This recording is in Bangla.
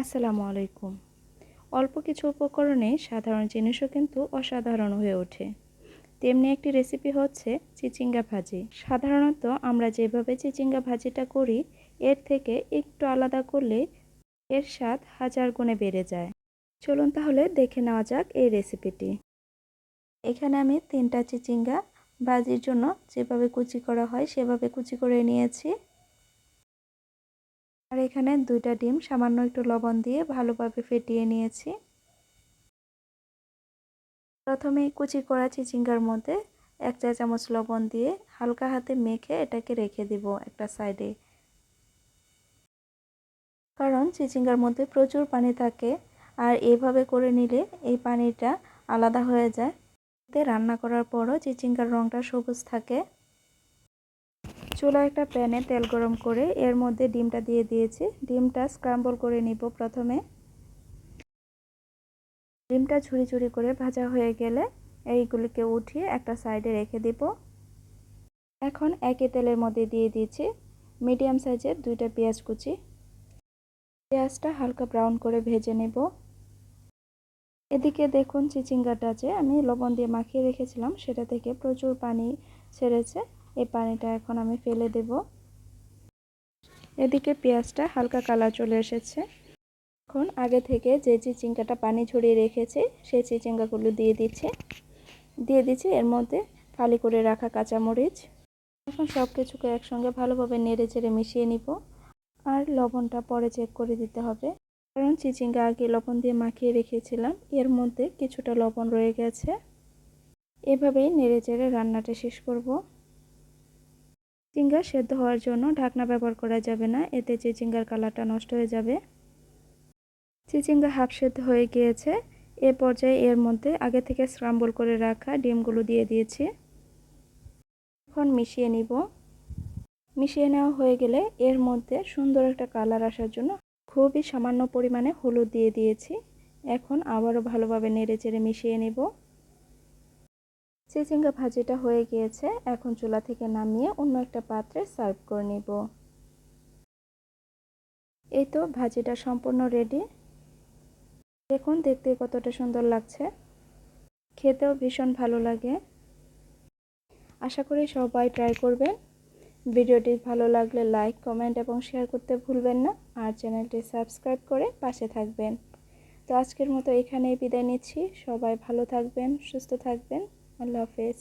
আসসালামু আলাইকুম। অল্প কিছু উপকরণে সাধারণ জিনিসও কিন্তু অসাধারণ হয়ে ওঠে। তেমনি একটি রেসিপি হচ্ছে চিচিঙ্গা ভাজি। সাধারণত আমরা যেভাবে চিচিঙ্গা ভাজিটা করি, এর থেকে একটু আলাদা করলে এর স্বাদ হাজার গুণে বেড়ে যায়। চলুন তাহলে দেখে নেওয়া যাক এই রেসিপিটি এখানে আমি তিনটা চিচিঙ্গা ভাজির জন্য যেভাবে কুচি করা হয় সেভাবে কুচি করে নিয়েছি। আর এখানে দুইটা ডিম, সামান্য একটু লবণ দিয়ে ভালোভাবে ফেটিয়ে নিয়েছি। প্রথমে কুচি করা চিচিঙ্গার মধ্যে এক চা চামচ লবণ দিয়ে হালকা হাতে মেখে এটাকে রেখে দিব একটা সাইডে। কারণ চিচিঙ্গার মধ্যে প্রচুর পানি থাকে আর এভাবে করে নিলে এই পানিটা আলাদা হয়ে যায়। রান্না করার পরও চিচিঙ্গার রঙটা সবুজ থাকে। চুলা একটা প্যানে তেল গরম করে এর মধ্যে ডিমটা দিয়ে দিয়েছি। ডিমটা স্ক্রাম্বল করে নিব প্রথমে। ডিমটা ঝুড়ি ঝুড়ি করে ভাজা হয়ে গেলে এইগুলিকে উঠিয়ে একটা সাইডে রেখে দিব। এখন একই তেলের মধ্যে দিয়ে দিয়েছি মিডিয়াম সাইজের দুইটা পেঁয়াজ কুচি। পেঁয়াজটা হালকা ব্রাউন করে ভেজে নেব। এদিকে দেখুন চিচিঙ্গাটা যে আমি লবণ দিয়ে মাখিয়ে রেখেছিলাম, সেটা থেকে প্রচুর পানি ছেড়েছে। এই পানিটা এখন আমি ফেলে দেব। এদিকে পেঁয়াজটা হালকা কালার চলে এসেছে। এখন আগে থেকে যে চিচিঙ্গাটা পানি ছড়িয়ে রেখেছি, সেই চিচিঙ্গাগুলো দিয়ে দিচ্ছি। দিয়ে দিচ্ছি, এর মধ্যে ফালি করে রাখা কাঁচামরিচ। এখন সব কিছুকে একসঙ্গে ভালোভাবে নেড়ে চেড়ে মিশিয়ে নিব। আর লবণটা পরে চেক করে দিতে হবে। কারণ চিচিঙ্গা আগে লবণ দিয়ে মাখিয়ে রেখেছিলাম, এর মধ্যে কিছুটা লবণ রয়ে গেছে। এভাবেই নেড়ে চেড়ে রান্নাটা শেষ করব। চিচিঙ্গা সেদ্ধ হওয়ার জন্য ঢাকনা ব্যবহার করা যাবে না। এতে চিচিঙ্গার কালারটা নষ্ট হয়ে যাবে। চিচিঙ্গা হাফ সেদ্ধ হয়ে গিয়েছে। এ পর্যায়ে এর মধ্যে আগে থেকে স্ক্রাম্বল করে রাখা ডিমগুলো দিয়ে দিয়েছি। এখন মিশিয়ে নিব। মিশিয়ে নেওয়া হয়ে গেলে এর মধ্যে সুন্দর একটা কালার আসার জন্য খুবই সামান্য পরিমাণে হলুদ দিয়ে দিয়েছি। এখন আবারও ভালোভাবে নেড়ে চেড়ে মিশিয়ে নেব। চিচিঙ্গা ভাজিটা হয়ে গিয়েছে, এখন চুলা থেকে নামিয়ে অন্য একটা পাত্রে সার্ভ করে নিব। এই তো ভাজিটা সম্পূর্ণ রেডি দেখুন, দেখতে কতটা সুন্দর লাগছে। খেতেও ভীষণ ভালো লাগে। আশা করি সবাই ট্রাই করবেন। ভিডিওটি ভালো লাগলে লাইক কমেন্ট এবং শেয়ার করতে ভুলবেন না। আর চ্যানেলটি সাবস্ক্রাইব করে পাশে থাকবেন। তো আজকের মতো এখানেই বিদায় নিচ্ছি। সবাই ভালো থাকবেন, সুস্থ থাকবেন। আল্লাহ হাফেজ।